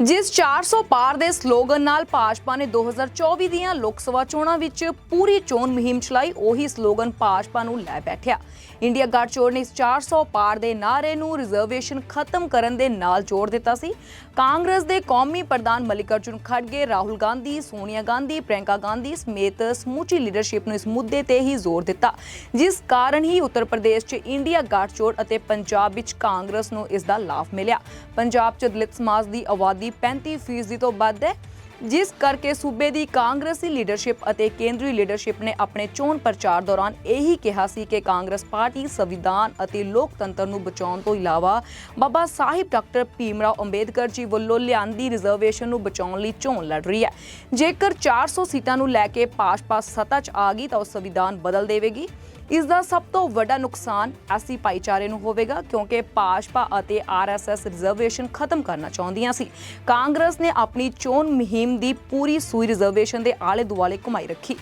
ਜਿਸ 400 ਪਾਰ ਦੇ ਸਲੋਗਨ ਨਾਲ ਭਾਜਪਾ ਨੇ 2024 ਦੀਆਂ ਲੋਕ ਸਭਾ ਚੋਣਾਂ ਵਿੱਚ ਪੂਰੀ ਚੋਣ ਮੁਹਿੰਮ ਚਲਾਈ, ਉਹੀ ਸਲੋਗਨ ਭਾਜਪਾ ਨੂੰ ਲੈ ਬੈਠਿਆ। ਇੰਡੀਆ ਗੱਠਜੋੜ ਨੇ ਇਸ 400 ਪਾਰ ਦੇ ਨਾਅਰੇ ਨੂੰ ਰਿਜ਼ਰਵੇਸ਼ਨ ਖਤਮ ਕਰਨ ਦੇ ਨਾਲ ਜੋੜ ਦਿੱਤਾ ਸੀ। ਕਾਂਗਰਸ ਦੇ ਕੌਮੀ ਪ੍ਰਧਾਨ ਮਲਿਕਾਰਜੁਨ ਖੜਗੇ, ਰਾਹੁਲ ਗਾਂਧੀ, ਸੋਨੀਆ ਗਾਂਧੀ, ਪ੍ਰਿਯੰਕਾ ਗਾਂਧੀ ਸਮੇਤ ਸਮੂਚੀ ਲੀਡਰਸ਼ਿਪ ਨੂੰ ਇਸ ਮੁੱਦੇ ਤੇ ਹੀ ਜ਼ੋਰ ਦਿੱਤਾ। ਜਿਸ ਕਾਰਨ ਹੀ ਉੱਤਰ ਪ੍ਰਦੇਸ਼ 'ਚ ਇੰਡੀਆ ਗੱਠਜੋੜ ਅਤੇ ਪੰਜਾਬ ਵਿੱਚ ਕਾਂਗਰਸ ਨੂੰ ਇਸ ਦਾ ਲਾਭ ਮਿਲਿਆ। ਪੰਜਾਬ 'ਚ ਦਲਿਤ ਸਮਾਜ ਦੀ ਆਬਾਦੀ 35% ਤੋਂ ਵੱਧ ਹੈ, ਜਿਸ ਕਰਕੇ ਸੂਬੇ ਦੀ ਕਾਂਗਰਸੀ ਲੀਡਰਸ਼ਿਪ ਅਤੇ ਕੇਂਦਰੀ ਲੀਡਰਸ਼ਿਪ ਨੇ ਆਪਣੇ ਚੋਣ ਪ੍ਰਚਾਰ ਦੌਰਾਨ ਇਹੀ ਕਿਹਾ ਸੀ ਕਿ ਕਾਂਗਰਸ ਪਾਰਟੀ ਸੰਵਿਧਾਨ ਅਤੇ ਲੋਕਤੰਤਰ ਨੂੰ ਬਚਾਉਣ ਤੋਂ ਇਲਾਵਾ ਬਾਬਾ ਸਾਹਿਬ ਡਾਕਟਰ ਭੀਮਰਾਓ ਅੰਬੇਦਕਰ ਜੀ ਵੱਲੋਂ ਲਿਆਂਦੀ ਰਿਜ਼ਰਵੇਸ਼ਨ ਨੂੰ ਬਚਾਉਣ ਲਈ ਚੋਣ ਲੜ ਰਹੀ ਹੈ। ਜੇਕਰ 400 ਸੀਟਾਂ ਨੂੰ ਲੈ ਕੇ ਭਾਜਪਾ ਸੱਤਾ 'ਚ ਆ ਗਈ ਤਾਂ ਉਹ ਸੰਵਿਧਾਨ ਬਦਲ ਦੇਵੇਗੀ। ਇਸ ਦਾ ਸਭ ਤੋਂ ਵੱਡਾ ਨੁਕਸਾਨ ਐਸੀ ਭਾਈਚਾਰੇ ਨੂੰ ਹੋਵੇਗਾ, ਕਿਉਂਕਿ ਭਾਜਪਾ ਅਤੇ ਆਰਐਸਐਸ ਰਿਜ਼ਰਵੇਸ਼ਨ ਖਤਮ ਕਰਨਾ ਚਾਹੁੰਦੀਆਂ ਸੀ। ਕਾਂਗਰਸ ਨੇ ਆਪਣੀ ਚੋਣ ਮੁਹਿੰਮ ਦੀ ਪੂਰੀ ਸੂਈ ਰਿਜ਼ਰਵੇਸ਼ਨ ਦੇ ਆਲੇ ਦੁਆਲੇ ਘੁਮਾਈ ਰੱਖੀ।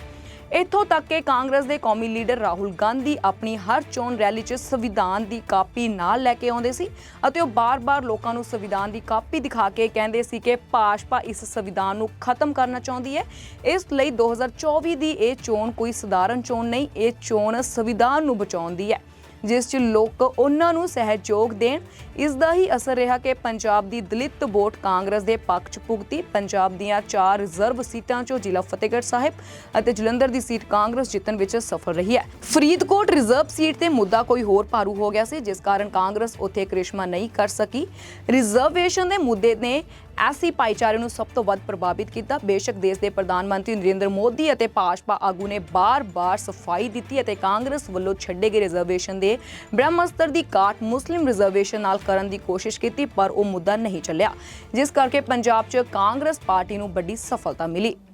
ਇੱਥੋਂ ਤੱਕ ਕਿ ਕਾਂਗਰਸ ਦੇ ਕੌਮੀ ਲੀਡਰ ਰਾਹੁਲ ਗਾਂਧੀ ਆਪਣੀ ਹਰ ਚੋਣ ਰੈਲੀ 'ਚ ਸੰਵਿਧਾਨ ਦੀ ਕਾਪੀ ਨਾਲ ਲੈ ਕੇ ਆਉਂਦੇ ਸੀ ਅਤੇ ਉਹ ਬਾਰ-ਬਾਰ ਲੋਕਾਂ ਨੂੰ ਸੰਵਿਧਾਨ ਦੀ ਕਾਪੀ ਦਿਖਾ ਕੇ ਕਹਿੰਦੇ ਸੀ ਕਿ ਭਾਜਪਾ ਇਸ ਸੰਵਿਧਾਨ ਨੂੰ ਖਤਮ ਕਰਨਾ ਚਾਹੁੰਦੀ ਹੈ। ਇਸ ਲਈ 2024 ਦੀ ਇਹ ਚੋਣ ਕੋਈ ਸਧਾਰਨ ਚੋਣ ਨਹੀਂ, ਇਹ ਚੋਣ ਸੰਵਿਧਾਨ ਨੂੰ ਬਚਾਉਣ ਦੀ ਹੈ। ਜਿਸ 'ਚ ਲੋਕ ਉਹਨਾਂ ਨੂੰ ਸਹਿਯੋਗ ਦੇਣ। ਇਸ ਦਾ ਹੀ ਅਸਰ ਰਿਹਾ ਕਿ ਪੰਜਾਬ ਦੀ ਦਲਿਤ ਵੋਟ ਕਾਂਗਰਸ ਦੇ ਪੱਖ 'ਚ ਭੁਗਤੀ। ਪੰਜਾਬ ਦੀਆਂ ਚਾਰ ਰਿਜ਼ਰਵ ਸੀਟਾਂ 'ਚੋਂ ਜ਼ਿਲ੍ਹਾ ਫਤਿਹਗੜ੍ਹ ਸਾਹਿਬ ਅਤੇ ਜਲੰਧਰ ਦੀ ਸੀਟ ਕਾਂਗਰਸ ਜਿੱਤਣ ਵਿੱਚ ਸਫਲ ਰਹੀ ਹੈ। ਫਰੀਦਕੋਟ ਰਿਜ਼ਰਵ ਸੀਟ ਤੇ ਮੁੱਦਾ ਕੋਈ ਹੋਰ ਭਾਰੂ ਹੋ ਗਿਆ ਸੀ, ਜਿਸ ਕਾਰਨ ਕਾਂਗਰਸ ਉੱਥੇ ਕ੍ਰਿਸ਼ਮਾ ਨਹੀਂ ਕਰ ਸਕੀ। ਰਿਜ਼ਰਵੇਸ਼ਨ ਦੇ ਮੁੱਦੇ ਨੇ ਐਸੀ ਭਾਈਚਾਰੇ ਨੂੰ ਸਭ ਤੋਂ ਵੱਧ ਪ੍ਰਭਾਵਿਤ ਕੀਤਾ। ਬੇਸ਼ੱਕ ਦੇਸ਼ ਦੇ ਪ੍ਰਧਾਨ ਮੰਤਰੀ ਨਰਿੰਦਰ ਮੋਦੀ ਅਤੇ ਭਾਜਪਾ ਆਗੂ ਨੇ ਬਾਰ-ਬਾਰ ਸਫ਼ਾਈ ਦਿੱਤੀ ਅਤੇ ਕਾਂਗਰਸ ਵੱਲੋਂ ਛੱਡੇ ਗਏ ਰਿਜ਼ਰਵੇਸ਼ਨ ਦੇ ਬ੍ਰਹਮਸਤਰ ਦੀ ਕਾਟ ਮੁਸਲਿਮ ਰਿਜ਼ਰਵੇਸ਼ਨ ਨਾਲ ਕਰਨ ਦੀ ਕੋਸ਼ਿਸ਼ ਕੀਤੀ, ਪਰ ਉਹ ਮੁੱਦਾ ਨਹੀਂ ਚੱਲਿਆ। ਜਿਸ ਕਰਕੇ ਪੰਜਾਬ 'ਚ ਕਾਂਗਰਸ ਪਾਰਟੀ ਨੂੰ ਵੱਡੀ ਸਫਲਤਾ ਮਿਲੀ।